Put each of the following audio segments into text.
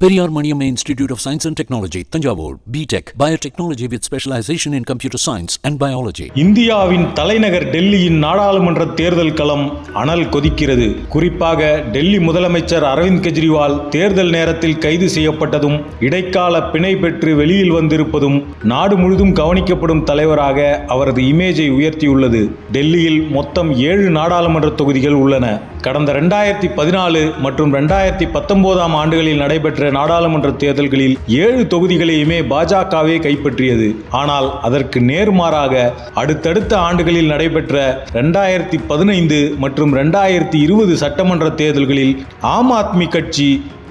Periyar Maniam institute of science and technology Thanjavur BTech biotechnology with specialisation in computer science and biology இந்தியாவின் தலைநகர் டெல்லியின் நாடாளுமன்ற தேர்தல் களம் அனல் கொதிக்கிறது. குறிப்பாக டெல்லி முதலமைச்சர் அரவிந்த் கெஜ்ரிவால் தேர்தல் நேரத்தில் கைது செய்யப்பட்டதும் இடைக்கால பிணை பெற்று வெளியில் வந்திருப்பதும் நாடு முழுதும் கவனிக்கப்படும் தலைவராக அவரது இமேஜை உயர்த்தியுள்ளது. டெல்லியில் மொத்தம் ஏழு நாடாளுமன்ற தொகுதிகள் உள்ளன. கடந்த ரெண்டாயிரத்தி பதினாலு மற்றும் ரெண்டாயிரத்தி பத்தொன்பதாம் ஆண்டுகளில் நடைபெற்ற நாடாளுமன்ற தேர்தல்களில் ஏழு தொகுதிகளையுமே பாஜகவே கைப்பற்றியது. ஆனால் அதற்கு நேர்மாறாக அடுத்தடுத்த ஆண்டுகளில் நடைபெற்ற ரெண்டாயிரத்தி பதினைந்து மற்றும் ரெண்டாயிரத்தி இருபது சட்டமன்ற தேர்தல்களில் ஆம் ஆத்மி கட்சி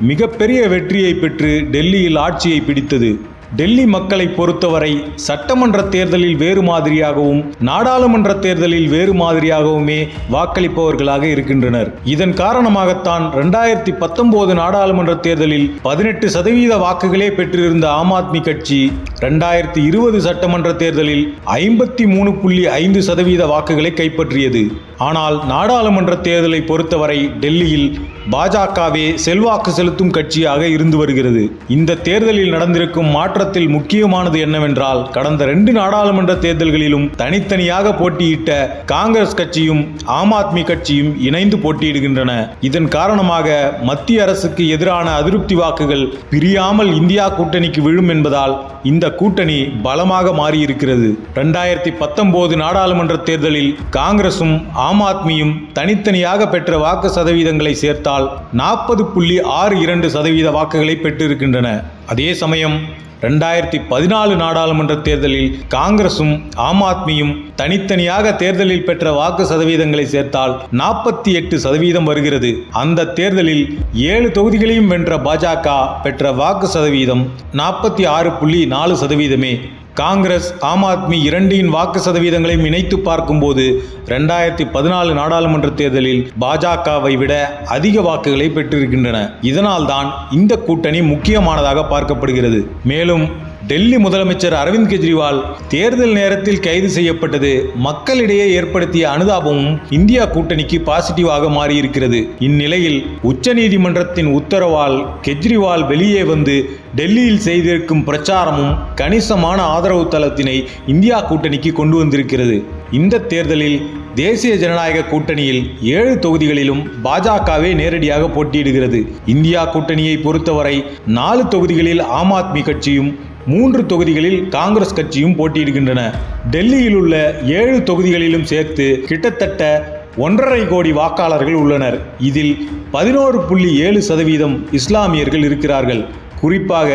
மிகப்பெரிய வெற்றியை பெற்று டெல்லியில் ஆட்சியை பிடித்தது. டெல்லி மக்களை பொறுத்தவரை சட்டமன்ற தேர்தலில் வேறு மாதிரியாகவும் நாடாளுமன்ற தேர்தலில் வேறு மாதிரியாகவுமே வாக்களிப்பவர்களாக இருக்கின்றனர். இதன் காரணமாகத்தான் ரெண்டாயிரத்தி பத்தொன்பது நாடாளுமன்ற தேர்தலில் பதினெட்டு சதவீத வாக்குகளே பெற்றிருந்த ஆம் ஆத்மி கட்சி இரண்டாயிரத்தி இருபது சட்டமன்ற தேர்தலில் ஐம்பத்தி மூணு புள்ளி ஐந்து சதவீத வாக்குகளை கைப்பற்றியது. ஆனால் நாடாளுமன்ற தேர்தலை பொறுத்தவரை டெல்லியில் பாஜகவே செல்வாக்கு செலுத்தும் கட்சியாக இருந்து வருகிறது. இந்த தேர்தலில் நடந்திருக்கும் மாற்றத்தில் முக்கியமானது என்னவென்றால் கடந்த ரெண்டு நாடாளுமன்ற தேர்தல்களிலும் தனித்தனியாக போட்டியிட்ட காங்கிரஸ் கட்சியும் ஆம் ஆத்மி கட்சியும் இணைந்து போட்டியிடுகின்றன. இதன் காரணமாக மத்திய அரசுக்கு எதிரான அதிருப்தி வாக்குகள் பிரியாமல் இந்தியா கூட்டணிக்கு விழும் என்பதால் இந்த கூட்டணி பலமாக மாறியிருக்கிறது. ரெண்டாயிரத்தி பத்தொன்பது நாடாளுமன்ற தேர்தலில் காங்கிரசும் ஆம் ஆத்மியும் தனித்தனியாக பெற்ற வாக்கு சதவீதங்களை சேர்த்தால் நாற்பது புள்ளி ஆறு இரண்டு சதவீத வாக்குகளை பெற்றிருக்கின்றன. அதே சமயம் ரெண்டாயிரத்தி பதினாலு நாடாளுமன்ற தேர்தலில் காங்கிரசும் ஆம் ஆத்மியும் தனித்தனியாக தேர்தலில் பெற்ற வாக்கு சதவீதங்களை சேர்த்தால் நாற்பத்தி எட்டு சதவீதம் வருகிறது. அந்த தேர்தலில் ஏழு தொகுதிகளையும் வென்ற பாஜக பெற்ற வாக்கு சதவீதம் நாற்பத்தி ஆறு புள்ளி நாலு சதவீதமே. காங்கிரஸ் ஆம் ஆத்மி இரண்டின் வாக்கு சதவீதங்களையும் இணைத்து பார்க்கும்போது ரெண்டாயிரத்தி பதினாலு நாடாளுமன்ற தேர்தலில் பாஜகவை விட அதிக வாக்குகளை பெற்றிருக்கின்றன. இதனால்தான் இந்த கூட்டணி முக்கியமானதாக பார்க்கப்படுகிறது. மேலும் டெல்லி முதலமைச்சர் அரவிந்த் கெஜ்ரிவால் தேர்தல் நேரத்தில் கைது செய்யப்பட்டது. மக்களிடையே ஏற்படுத்திய அனுதாபமும் இந்தியா கூட்டணிக்கு பாசிட்டிவாக மாறியிருக்கிறது. இந்நிலையில் உச்சநீதிமன்றத்தின் உத்தரவால் கெஜ்ரிவால் வெளியே வந்து டெல்லியில் செய்திருக்கும் பிரச்சாரமும் கணிசமான ஆதரவு தளத்தினை இந்தியா கூட்டணிக்கு கொண்டு வந்திருக்கிறது. இந்த தேர்தலில் தேசிய ஜனநாயக கூட்டணியில் ஏழு தொகுதிகளிலும் பாஜகவே நேரடியாக போட்டியிடுகிறது. இந்தியா கூட்டணியை பொறுத்தவரை நாலு தொகுதிகளில் ஆம் ஆத்மி கட்சியும் மூன்று தொகுதிகளில் காங்கிரஸ் கட்சியும் போட்டியிடுகின்றன. டெல்லியில் உள்ள ஏழு தொகுதிகளிலும் சேர்த்து கிட்டத்தட்ட ஒன்றரை கோடி வாக்காளர்கள் உள்ளனர். இதில் பதினோரு புள்ளி ஏழு சதவீதம் இஸ்லாமியர்கள் இருக்கிறார்கள். குறிப்பாக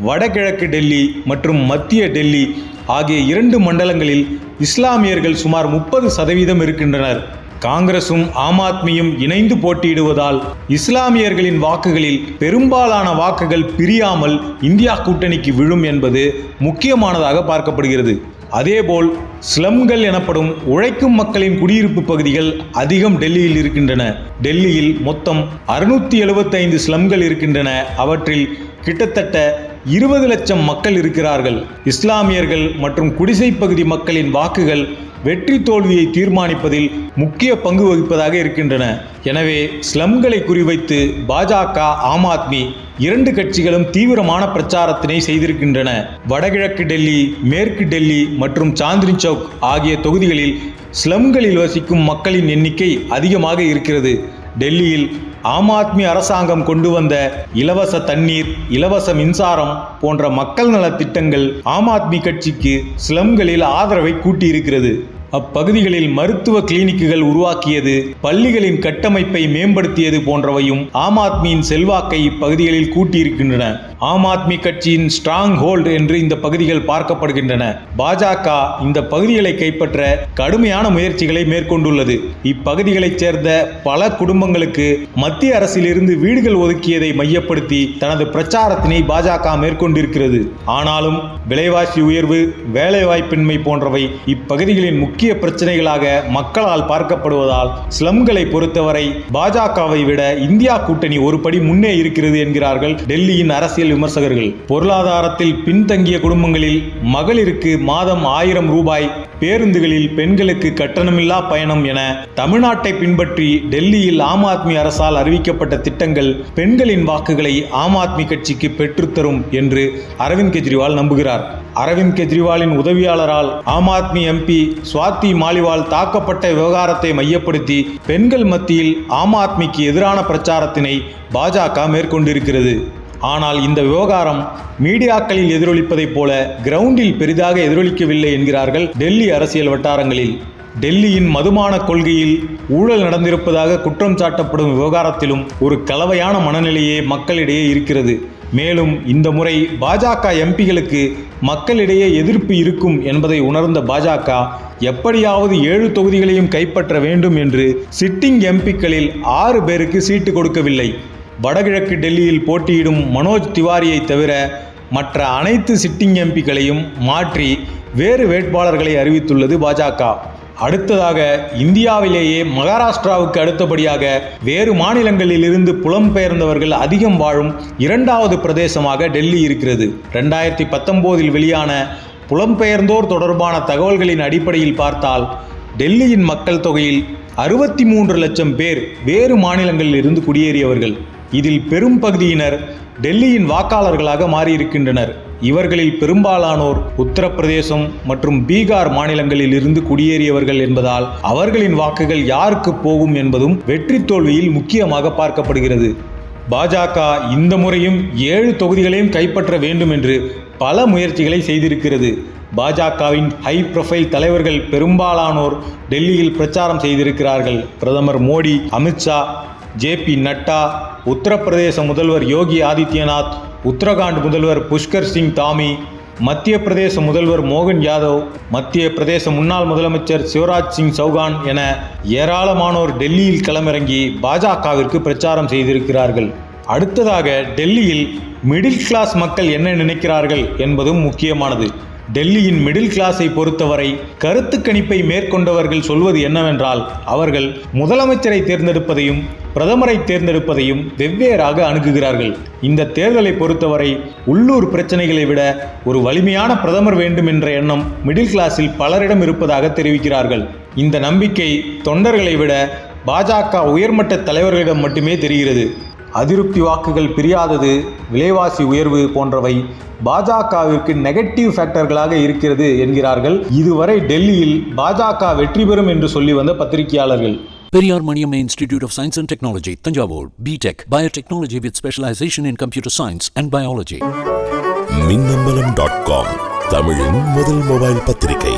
வடகிழக்கு டெல்லி மற்றும் மத்திய டெல்லி ஆகிய இரண்டு மண்டலங்களில் இஸ்லாமியர்கள் சுமார் முப்பது சதவீதம் இருக்கின்றனர். காங்கிரசும் ஆம் ஆத்மியும் இணைந்து போட்டியிடுவதால் இஸ்லாமியர்களின் வாக்குகளில் பெரும்பாலான வாக்குகள் பிரியாமல் இந்தியா கூட்டணிக்கு விழும் என்பது முக்கியமானதாக பார்க்கப்படுகிறது. அதேபோல் ஸ்லம்கள் எனப்படும் உழைக்கும் மக்களின் குடியிருப்பு பகுதிகள் அதிகம் டெல்லியில் இருக்கின்றன. டெல்லியில் மொத்தம் அறுநூத்தி எழுபத்தைந்து ஸ்லம்கள் இருக்கின்றன. அவற்றில் கிட்டத்தட்ட இருபது லட்சம் மக்கள் இருக்கிறார்கள். இஸ்லாமியர்கள் மற்றும் குடிசை பகுதி மக்களின் வாக்குகள் வெற்றி தோல்வியை தீர்மானிப்பதில் முக்கிய பங்கு வகிப்பதாக இருக்கின்றன. எனவே ஸ்லம்களை குறிவைத்து பாஜக ஆம் ஆத்மி இரண்டு கட்சிகளும் தீவிரமான பிரச்சாரத்தினை செய்திருக்கின்றன. வடகிழக்கு டெல்லி மேற்கு டெல்லி மற்றும் சாந்தினி சவுக் ஆகிய தொகுதிகளில் ஸ்லம்களில் வசிக்கும் மக்களின் எண்ணிக்கை அதிகமாக இருக்கிறது. டெல்லியில் ஆம் ஆத்மி அரசாங்கம் கொண்டு வந்த இலவச தண்ணீர் இலவச மின்சாரம் போன்ற மக்கள் நலத் திட்டங்கள் ஆம் ஆத்மி கட்சிக்கு ஸ்லம்களில் ஆதரவை கூட்டியிருக்கிறது. அப்பகுதிகளில் மருத்துவ கிளினிக்குகள் உருவாக்கியது பள்ளிகளின் கட்டமைப்பை மேம்படுத்தியது போன்றவையும் ஆம் ஆத்மியின் செல்வாக்கை இப்பகுதிகளில் கூட்டியிருக்கின்றன. ஆம் ஆத்மி கட்சியின் ஸ்ட்ராங் ஹோல்டு என்று இந்த பகுதிகள் பார்க்கப்படுகின்றன. பாஜக இந்த பகுதிகளை கைப்பற்ற கடுமையான முயற்சிகளை மேற்கொண்டுள்ளது. இப்பகுதிகளைச் சேர்ந்த பல குடும்பங்களுக்கு மத்திய அரசிலிருந்து வீடுகள் ஒதுக்கியதை மையப்படுத்தி தனது பிரச்சாரத்தினை பாஜக மேற்கொண்டிருக்கிறது. ஆனாலும் விலைவாசி உயர்வு வேலைவாய்ப்பின்மை போன்றவை இப்பகுதிகளின் முக்கிய முக்கிய பிரச்சனைகளாக மக்களால் பார்க்கப்படுவதால் ஸ்லம்களை பொறுத்தவரை பாஜகவை விட இந்தியா கூட்டணி ஒரு படி முன்னே இருக்கிறது என்கிறார்கள் டெல்லியின் அரசியல் விமர்சகர்கள். பொருளாதாரத்தில் பின்தங்கிய குடும்பங்களில் மகளிருக்கு மாதம் ஆயிரம் ரூபாய் பேருந்துகளில் பெண்களுக்கு கட்டணமில்லா பயணம் என தமிழ்நாட்டை பின்பற்றி டெல்லியில் ஆம் ஆத்மி அரசால் அறிவிக்கப்பட்ட திட்டங்கள் பெண்களின் வாக்குகளை ஆம் ஆத்மி கட்சிக்கு பெற்றுத்தரும் என்று அரவிந்த் கெஜ்ரிவால் நம்புகிறார். அரவிந்த் கெஜ்ரிவாலின் உதவியாளரால் ஆம் ஆத்மி எம்பி சுவாதி மாலிவால் தாக்கப்பட்ட விவகாரத்தை மையப்படுத்தி பெண்கள் மத்தியில் ஆம் ஆத்மிக்கு எதிரான பிரச்சாரத்தினை பாஜக மேற்கொண்டிருக்கிறது. ஆனால் இந்த விவகாரம் மீடியாக்களில் எதிரொலிப்பதைப் போல கிரவுண்டில் பெரிதாக எதிரொலிக்கவில்லை என்கிறார்கள் டெல்லி அரசியல் வட்டாரங்களில். டெல்லியின் மதுமான கொள்கையில் ஊழல் நடந்திருப்பதாக குற்றம் சாட்டப்படும் விவகாரத்திலும் ஒரு கலவையான மனநிலையே மக்களிடையே இருக்கிறது. மேலும் இந்த முறை பாஜக எம்பிகளுக்கு மக்களிடையே எதிர்ப்பு இருக்கும் என்பதை உணர்ந்த பாஜக எப்படியாவது ஏழு தொகுதிகளையும் கைப்பற்ற வேண்டும் என்று சிட்டிங் எம்பிக்களில் ஆறு பேருக்கு சீட்டு கொடுக்கவில்லை. வடகிழக்கு டெல்லியில் போட்டியிடும் மனோஜ் திவாரியை தவிர மற்ற அனைத்து சிட்டிங் எம்பிக்களையும் மாற்றி வேறு வேட்பாளர்களை அறிவித்துள்ளது பாஜக. அடுத்ததாக இந்தியாவிலேயே மகாராஷ்டிராவுக்கு அடுத்தபடியாக வேறு மாநிலங்களில் இருந்து புலம்பெயர்ந்தவர்கள் அதிகம் வாழும் இரண்டாவது பிரதேசமாக டெல்லி இருக்கிறது. ரெண்டாயிரத்தி பத்தொம்போதில் வெளியான புலம்பெயர்ந்தோர் தொடர்பான தகவல்களின் அடிப்படையில் பார்த்தால் டெல்லியின் மக்கள் தொகையில் அறுபத்தி மூன்று லட்சம் பேர் வேறு மாநிலங்களில் இருந்து குடியேறியவர்கள். இதில் பெரும் பகுதியினர் டெல்லியின் வாக்காளர்களாக மாறியிருக்கின்றனர். இவர்களில் பெரும்பாலானோர் உத்தரப்பிரதேசம் மற்றும் பீகார் மாநிலங்களில் இருந்து குடியேறியவர்கள் என்பதால் அவர்களின் வாக்குகள் யாருக்கு போகும் என்பதும் வெற்றி தோல்வியில் முக்கியமாக பார்க்கப்படுகிறது. பாஜக இந்த முறையும் ஏழு தொகுதிகளையும் கைப்பற்ற வேண்டும் என்று பல முயற்சிகளை செய்திருக்கிறது. பாஜகவின் ஹை ப்ரொஃபைல் தலைவர்கள் பெரும்பாலானோர் டெல்லியில் பிரச்சாரம் செய்திருக்கிறார்கள். பிரதமர் மோடி அமித்ஷா ஜே பி நட்டா உத்தரப்பிரதேச முதல்வர் யோகி ஆதித்யநாத் உத்தரகாண்ட் முதல்வர் புஷ்கர் சிங் தாமி மத்திய பிரதேச முதல்வர் மோகன் யாதவ் மத்திய பிரதேச முன்னாள் முதலமைச்சர் சிவராஜ் சிங் சௌகான் என ஏராளமானோர் டெல்லியில் களமிறங்கி பாஜகவிற்கு பிரச்சாரம் செய்திருக்கிறார்கள். அடுத்ததாக டெல்லியில் மிடில் கிளாஸ் மக்கள் என்ன நினைக்கிறார்கள் என்பதும் முக்கியமானது. டெல்லியின் மிடில் கிளாஸை பொறுத்தவரை கருத்து கணிப்பை மேற்கொண்டவர்கள் சொல்வது என்னவென்றால் அவர்கள் முதலமைச்சரை தேர்ந்தெடுப்பதையும் பிரதமரை தேர்ந்தெடுப்பதையும் வெவ்வேறாக அணுகுகிறார்கள். இந்த தேர்தலை பொறுத்தவரை உள்ளூர் பிரச்சனைகளை விட ஒரு வலிமையான பிரதமர் வேண்டும் என்ற எண்ணம் மிடில் கிளாஸில் பலரிடம் இருப்பதாக தெரிவிக்கிறார்கள். இந்த நம்பிக்கை தொண்டர்களை விட பாஜக உயர்மட்ட தலைவர்களிடம் மட்டுமே தெரிகிறது. அதிருப்தி வாக்குகள் பிரியாதது விலைவாசி உயர்வு போன்றவை பாஜகவிற்கு நெகட்டிவ் ஃபேக்டர்களாக இருக்கிறது என்கிறார்கள். இதுவரை டெல்லியில் பாஜக வெற்றி பெறும் என்று சொல்லி வந்த பத்திரிகையாளர்கள். Periyar Maniam Institute of Science and Technology, Tanjavur, BTech, Biotechnology with specialization in computer science and biology. Minnambalam dot com தமிழின் முதல் மொபைல் பத்திரிகை.